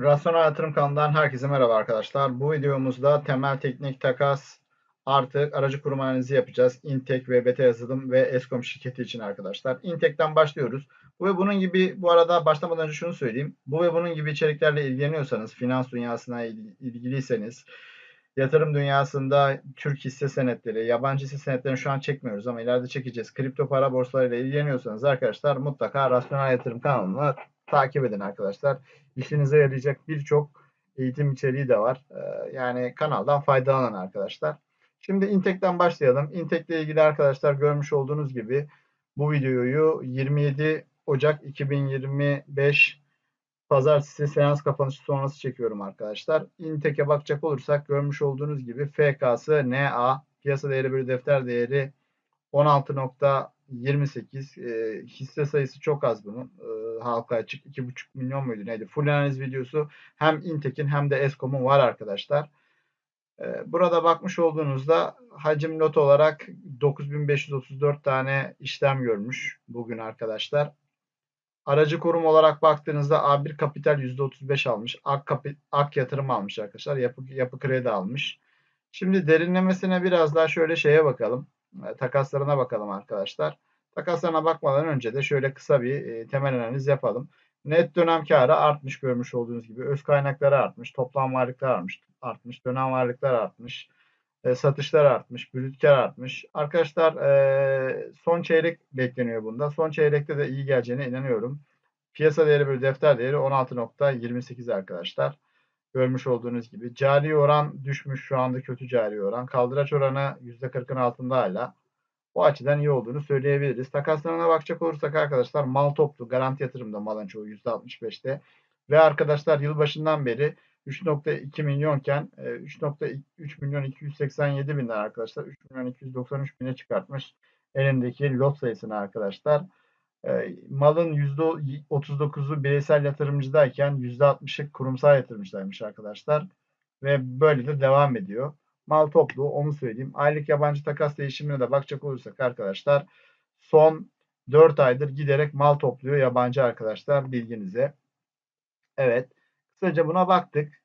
Rasyonel Yatırım kanalından herkese merhaba arkadaşlar. Bu videomuzda temel teknik takas artı aracı kurum analizi yapacağız. Intek, VBT yazılım ve Eskom şirketi için arkadaşlar. Intek'ten başlıyoruz. Bu ve bunun gibi bu arada başlamadan önce şunu söyleyeyim. Bu ve bunun gibi içeriklerle ilgileniyorsanız, finans dünyasına ilgiliyseniz, yatırım dünyasında Türk hisse senetleri, yabancı hisse senetlerini şu an çekmiyoruz ama ileride çekeceğiz. Kripto para borsalarıyla ilgileniyorsanız arkadaşlar mutlaka Rasyonel Yatırım kanalını takip edin arkadaşlar. İşinize yarayacak birçok eğitim içeriği de var. Ee, yani kanaldan faydalanın arkadaşlar. Şimdi Intek'ten başlayalım. Intek'le ilgili arkadaşlar görmüş olduğunuz gibi bu videoyu 27 Ocak 2025 Pazartesi seans kapanışı sonrası çekiyorum arkadaşlar. Intek'e bakacak olursak görmüş olduğunuz gibi FK'sı NA piyasa değeri bölü defter değeri 16.28 e, hisse sayısı çok az bunun. E, halka açık 2.5 milyon muydu neydi? Full analiz videosu hem Intek'in hem de Eskom'un var arkadaşlar. E, burada bakmış olduğunuzda hacim lot olarak 9534 tane işlem görmüş bugün arkadaşlar. Aracı kurum olarak baktığınızda A1 Kapital %35 almış. Ak, kapi, Ak yatırım almış arkadaşlar. Yapı, yapı kredi almış. Şimdi derinlemesine biraz daha şöyle şeye bakalım. E, takaslarına bakalım arkadaşlar. Takaslarına bakmadan önce de şöyle kısa bir e, temel analiz yapalım. Net dönem karı artmış görmüş olduğunuz gibi. Öz kaynakları artmış. Toplam varlıklar artmış. artmış dönem varlıklar artmış. E, satışlar artmış. Brüt artmış. Arkadaşlar e, son çeyrek bekleniyor bunda. Son çeyrekte de iyi geleceğine inanıyorum. Piyasa değeri bölü defter değeri 16.28 arkadaşlar. Görmüş olduğunuz gibi. Cari oran düşmüş şu anda kötü cari oran. Kaldıraç oranı %40'ın altında hala. Bu açıdan iyi olduğunu söyleyebiliriz. Takaslarına bakacak olursak arkadaşlar mal toplu garanti yatırımda malın çoğu %65'te. Ve arkadaşlar yılbaşından beri 3.2 milyonken 3.3 e, milyon 287 bin arkadaşlar 3 milyon 293 bine çıkartmış elindeki lot sayısını arkadaşlar. E, malın %39'u bireysel yatırımcıdayken %60'ı kurumsal yatırımcıdaymış arkadaşlar. Ve böyle de devam ediyor. Mal toplu onu söyleyeyim. Aylık yabancı takas değişimine de bakacak olursak arkadaşlar son 4 aydır giderek mal topluyor yabancı arkadaşlar bilginize. Evet. Kısaca buna baktık.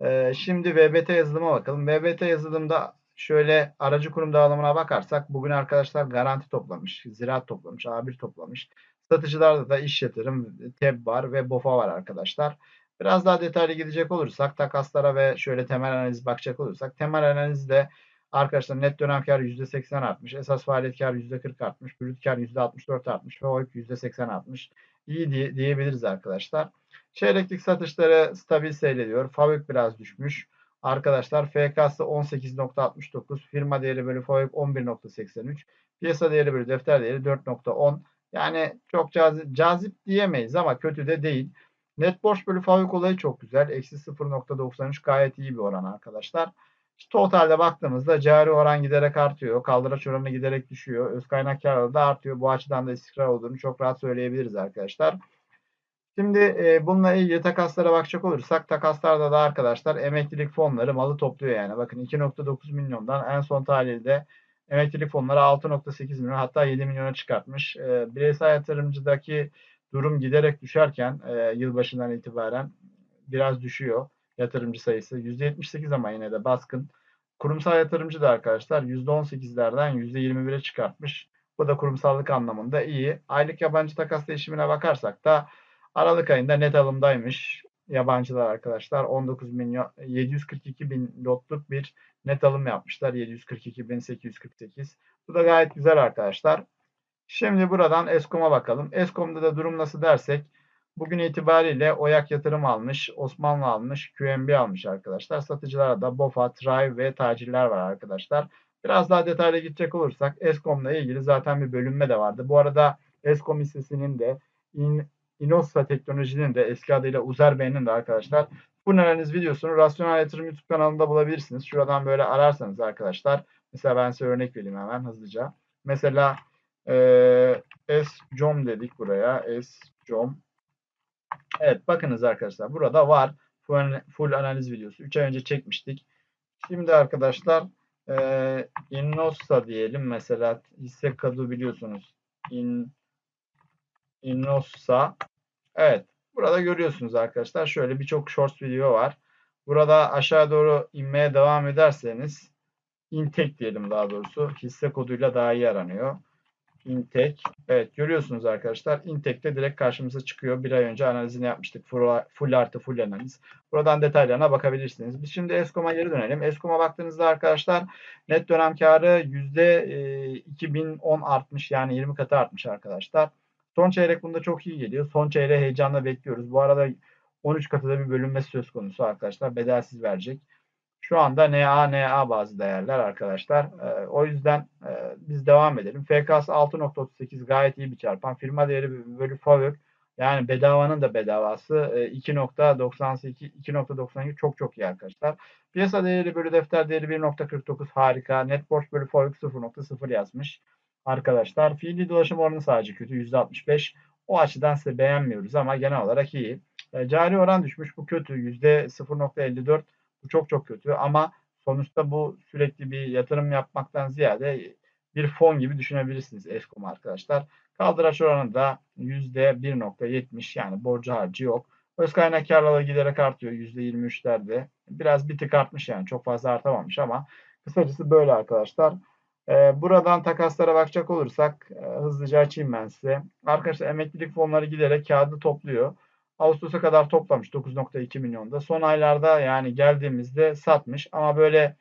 Ee, şimdi VBT yazılıma bakalım. VBT yazılımda şöyle aracı kurum dağılımına bakarsak bugün arkadaşlar garanti toplamış, ziraat toplamış, A1 toplamış. Satıcılarda da iş yatırım, TEB var ve BOFA var arkadaşlar. Biraz daha detaylı gidecek olursak takaslara ve şöyle temel analiz bakacak olursak temel analizde arkadaşlar net dönem kar %80 artmış. Esas faaliyet kar %40 artmış. Brüt kar %64 artmış. Ve OIP %80 artmış. İyi diye, diyebiliriz arkadaşlar. Çeyreklik satışları stabil seyrediyor. Favik biraz düşmüş. Arkadaşlar FK'sı 18.69. Firma değeri bölü Favik 11.83. Piyasa değeri bölü defter değeri 4.10. Yani çok cazip, cazip diyemeyiz ama kötü de değil. Net borç bölü Favik olayı çok güzel. Eksi 0.93 gayet iyi bir oran arkadaşlar. İşte totalde baktığımızda cari oran giderek artıyor. Kaldıraç oranı giderek düşüyor. Öz kaynak karları da artıyor. Bu açıdan da istikrar olduğunu çok rahat söyleyebiliriz arkadaşlar. Şimdi e, bununla ilgili takaslara bakacak olursak takaslarda da arkadaşlar emeklilik fonları malı topluyor yani. Bakın 2.9 milyondan en son tahlilde emeklilik fonları 6.8 milyon hatta 7 milyona çıkartmış. E, bireysel yatırımcıdaki durum giderek düşerken e, yılbaşından itibaren biraz düşüyor yatırımcı sayısı. %78 ama yine de baskın. Kurumsal yatırımcı da arkadaşlar %18'lerden %21'e çıkartmış. Bu da kurumsallık anlamında iyi. Aylık yabancı takas değişimine bakarsak da Aralık ayında net alımdaymış yabancılar arkadaşlar. 19 milyon 742 bin lotluk bir net alım yapmışlar. 742 bin 848. Bu da gayet güzel arkadaşlar. Şimdi buradan Eskom'a bakalım. Eskom'da da durum nasıl dersek bugün itibariyle Oyak yatırım almış, Osmanlı almış, QNB almış arkadaşlar. Satıcılara da BOFA, Trive ve tacirler var arkadaşlar. Biraz daha detaylı gidecek olursak Eskom'la ilgili zaten bir bölünme de vardı. Bu arada Eskom hissesinin de Inossa Teknoloji'nin de eski adıyla Uzer Bey'in de arkadaşlar bu analiz videosunu Rasyonel Yatırım YouTube kanalında bulabilirsiniz. Şuradan böyle ararsanız arkadaşlar. Mesela ben size örnek vereyim hemen hızlıca. Mesela e, S-COM dedik buraya. S-COM. Evet bakınız arkadaşlar burada var. Full, full analiz videosu. 3 ay önce çekmiştik. Şimdi arkadaşlar e, Innossa diyelim. Mesela hisse kodu biliyorsunuz. In, Innossa Evet. Burada görüyorsunuz arkadaşlar. Şöyle birçok short video var. Burada aşağı doğru inmeye devam ederseniz Intek diyelim daha doğrusu. Hisse koduyla daha iyi aranıyor. Intek. Evet görüyorsunuz arkadaşlar. Intek'te direkt karşımıza çıkıyor. Bir ay önce analizini yapmıştık. Full, artı full analiz. Buradan detaylarına bakabilirsiniz. Biz şimdi Eskom'a geri dönelim. Eskom'a baktığınızda arkadaşlar net dönem karı %2010 artmış. Yani 20 katı artmış arkadaşlar. Son çeyrek bunda çok iyi geliyor. Son çeyreği heyecanla bekliyoruz. Bu arada 13 katıda bir bölünmesi söz konusu arkadaşlar. Bedelsiz verecek. Şu anda NA, NA bazı değerler arkadaşlar. E, o yüzden e, biz devam edelim. FKS 6.38 gayet iyi bir çarpan. Firma değeri bölü favor yani bedavanın da bedavası e, 2.92 2.92 çok çok iyi arkadaşlar. Piyasa değeri bölü defter değeri 1.49 harika. Net borç bölü favor 0.0 yazmış arkadaşlar. Fiili dolaşım oranı sadece kötü %65. O açıdan size beğenmiyoruz ama genel olarak iyi. E, cari oran düşmüş. Bu kötü. %0.54 bu çok çok kötü ama sonuçta bu sürekli bir yatırım yapmaktan ziyade bir fon gibi düşünebilirsiniz Eskom arkadaşlar. Kaldıraç oranı da %1.70 yani borcu harcı yok. Öz kaynak karlılığı giderek artıyor %23'lerde. Biraz bir tık artmış yani çok fazla artamamış ama kısacası böyle arkadaşlar. Ee, buradan takaslara bakacak olursak e, hızlıca açayım ben size. Arkadaşlar emeklilik fonları giderek kağıdı topluyor. Ağustos'a kadar toplamış 9.2 milyonda. Son aylarda yani geldiğimizde satmış ama böyle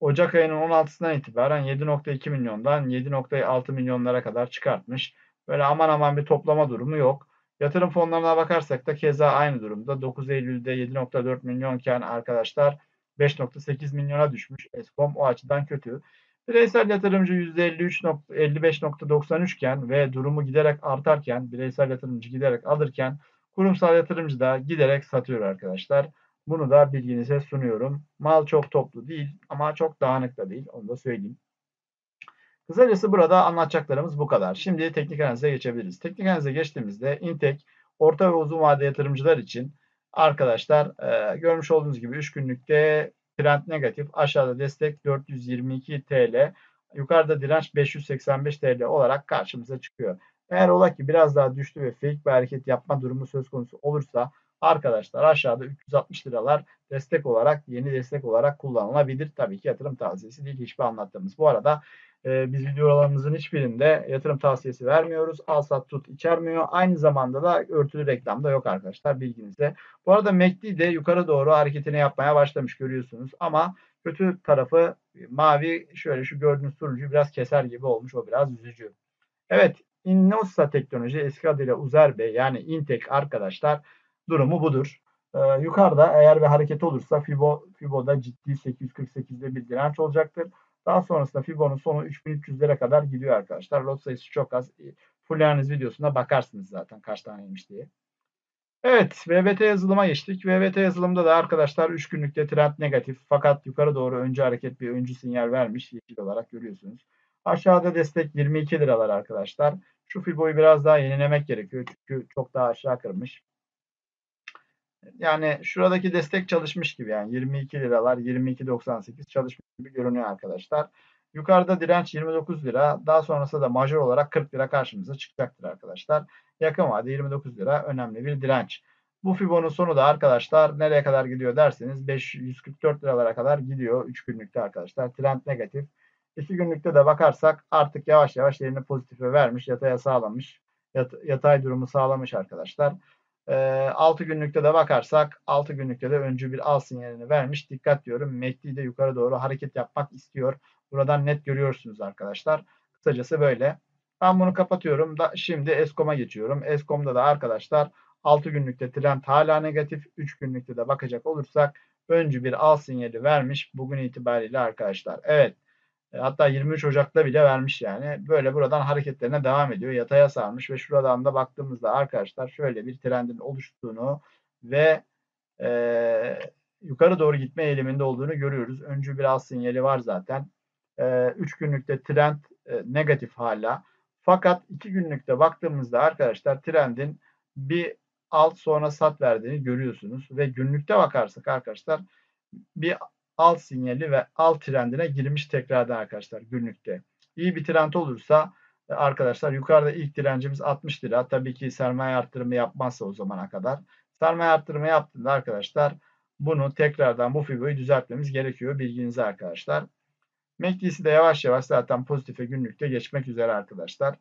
Ocak ayının 16'sından itibaren 7.2 milyondan 7.6 milyonlara kadar çıkartmış. Böyle aman aman bir toplama durumu yok. Yatırım fonlarına bakarsak da keza aynı durumda. 9 Eylül'de 7.4 milyonken arkadaşlar 5.8 milyona düşmüş. Eskom o açıdan kötü. Bireysel yatırımcı %55.93 iken ve durumu giderek artarken, bireysel yatırımcı giderek alırken kurumsal yatırımcı da giderek satıyor arkadaşlar. Bunu da bilginize sunuyorum. Mal çok toplu değil ama çok dağınık da değil. Onu da söyleyeyim. Kısacası burada anlatacaklarımız bu kadar. Şimdi teknik analize geçebiliriz. Teknik analize geçtiğimizde Intek orta ve uzun vade yatırımcılar için arkadaşlar e, görmüş olduğunuz gibi 3 günlükte trend negatif aşağıda destek 422 TL yukarıda direnç 585 TL olarak karşımıza çıkıyor. Eğer ola ki biraz daha düştü ve fake bir hareket yapma durumu söz konusu olursa arkadaşlar aşağıda 360 liralar destek olarak yeni destek olarak kullanılabilir. Tabii ki yatırım tavsiyesi değil hiçbir anlattığımız. Bu arada e, biz videolarımızın hiçbirinde yatırım tavsiyesi vermiyoruz. Al sat tut içermiyor. Aynı zamanda da örtülü reklam da yok arkadaşlar bilginize. Bu arada MACD de yukarı doğru hareketini yapmaya başlamış görüyorsunuz. Ama kötü tarafı mavi şöyle şu gördüğünüz turuncu biraz keser gibi olmuş. O biraz üzücü. Evet Innosa Teknoloji eski adıyla Uzer Bey yani Intek arkadaşlar durumu budur. Ee, yukarıda eğer bir hareket olursa Fibo, Fibo'da ciddi 848'de bir direnç olacaktır. Daha sonrasında Fibo'nun sonu 3300'lere kadar gidiyor arkadaşlar. Lot sayısı çok az. Full analiz videosunda bakarsınız zaten kaç taneymiş diye. Evet, VBT yazılıma geçtik. VBT yazılımda da arkadaşlar 3 günlükte trend negatif fakat yukarı doğru önce hareket bir öncü sinyal vermiş yeşil olarak görüyorsunuz. Aşağıda destek 22 liralar arkadaşlar. Şu Fibo'yu biraz daha yenilemek gerekiyor çünkü çok daha aşağı kırmış. Yani şuradaki destek çalışmış gibi yani 22 liralar 22.98 çalışmış gibi görünüyor arkadaşlar. Yukarıda direnç 29 lira. Daha sonrasında da majör olarak 40 lira karşımıza çıkacaktır arkadaşlar. Yakın vade 29 lira önemli bir direnç. Bu Fibo'nun sonu da arkadaşlar nereye kadar gidiyor derseniz 544 liralara kadar gidiyor 3 günlükte arkadaşlar. Trend negatif. 2 günlükte de bakarsak artık yavaş yavaş yerini pozitife vermiş, yataya sağlamış. Yat, yatay durumu sağlamış arkadaşlar. 6 günlükte de bakarsak 6 günlükte de öncü bir al sinyalini vermiş. Dikkat diyorum. MACD de yukarı doğru hareket yapmak istiyor. Buradan net görüyorsunuz arkadaşlar. Kısacası böyle. Ben bunu kapatıyorum. Da, şimdi Eskom'a geçiyorum. Eskom'da da arkadaşlar 6 günlükte trend hala negatif. 3 günlükte de bakacak olursak öncü bir al sinyali vermiş bugün itibariyle arkadaşlar. Evet. E, hatta 23 Ocak'ta bile vermiş yani. Böyle buradan hareketlerine devam ediyor. Yataya sarmış ve şuradan da baktığımızda arkadaşlar şöyle bir trendin oluştuğunu ve e, yukarı doğru gitme eğiliminde olduğunu görüyoruz. Öncü bir al sinyali var zaten. 3 e, günlükte trend e, negatif hala. Fakat 2 günlükte baktığımızda arkadaşlar trendin bir alt sonra sat verdiğini görüyorsunuz. Ve günlükte bakarsak arkadaşlar bir alt sinyali ve alt trendine girmiş tekrardan arkadaşlar günlükte. İyi bir trend olursa E, Arkadaşlar yukarıda ilk direncimiz 60 lira. Tabii ki sermaye arttırımı yapmazsa o zamana kadar. Sermaye arttırımı yaptığında arkadaşlar bunu tekrardan bu fiboyu düzeltmemiz gerekiyor. Bilginize arkadaşlar. MACD'si de yavaş yavaş zaten pozitife günlükte geçmek üzere arkadaşlar.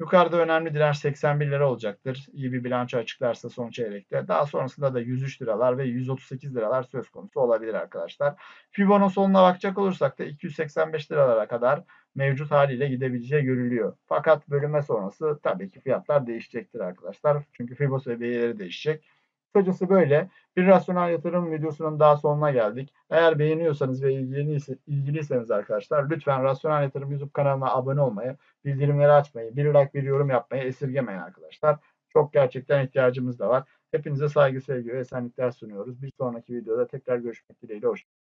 Yukarıda önemli direnç 81 lira olacaktır. İyi bir bilanço açıklarsa son çeyrekte. Daha sonrasında da 103 liralar ve 138 liralar söz konusu olabilir arkadaşlar. Fibon'un sonuna bakacak olursak da 285 liralara kadar mevcut haliyle gidebileceği görülüyor. Fakat bölüme sonrası tabii ki fiyatlar değişecektir arkadaşlar. Çünkü Fibo seviyeleri değişecek. Kısacası böyle. Bir rasyonel yatırım videosunun daha sonuna geldik. Eğer beğeniyorsanız ve ilgiliyse, ilgiliyseniz arkadaşlar lütfen rasyonel yatırım YouTube kanalına abone olmayı, bildirimleri açmayı, bir like bir yorum yapmayı esirgemeyin arkadaşlar. Çok gerçekten ihtiyacımız da var. Hepinize saygı, sevgi ve esenlikler sunuyoruz. Bir sonraki videoda tekrar görüşmek dileğiyle. Hoşçakalın.